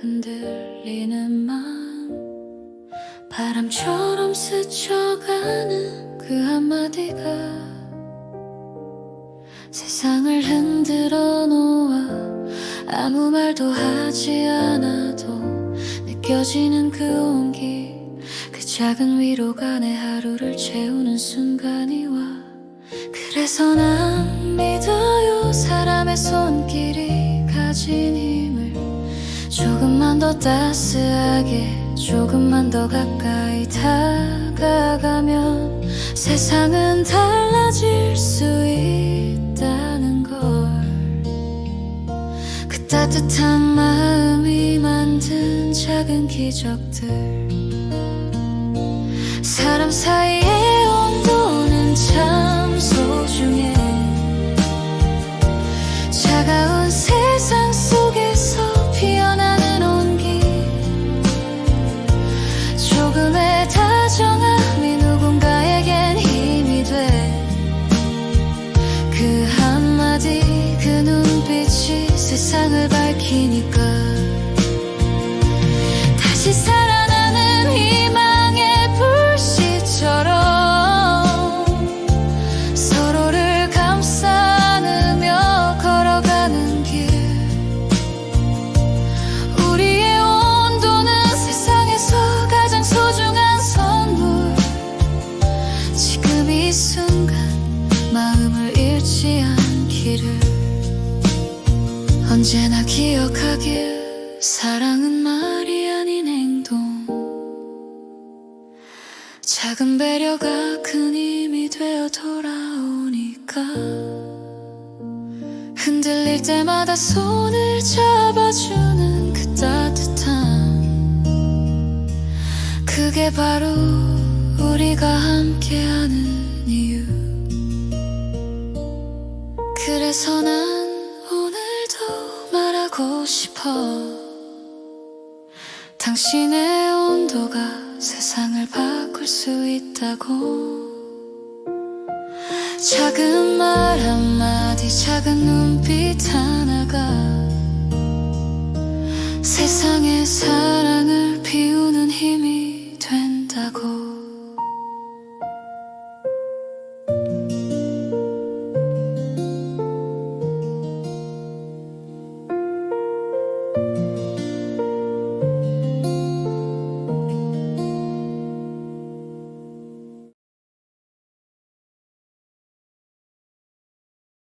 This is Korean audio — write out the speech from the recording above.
흔들리는 마음. 바람처럼 스쳐가는 그 한마디가 세상을 흔들어 놓아 아무 말도 하지 않아도 느껴지는 그 온기. 그 작은 위로가 내 하루를 채우는 순간이 와. 그래서 난 믿어요. 사람의 손길이 가진 힘을 조금만 더 따스하게 조금만 더 가까이 다가가면 세상은 달라질 수 있다는 걸. 그 따뜻한 마음이 만든 작은 기적들. 사람 사이의 온도는 참 소중해. 차가운 세 밝히니까. 다시 살아나는 희망의 불씨처럼 서로를 감싸 안으며 걸어가는 길. 우리의 온도는 세상에서 가장 소중한 선물. 지금 이 순간 마음을 잃지 않기를 언제나 기억하길 사랑은 말이 아닌 행동. 작은 배려가 큰 힘이 되어 돌아오니까 흔들릴 때마다 손을 잡아주는 그 따뜻함. 그게 바로 우리가 함께하는 이유. 그래서 난 하고 싶어. 당신의 온도가 세상을 바꿀 수 있다고. 작은 말 한마디 작은 눈빛 하나가 세상의 사랑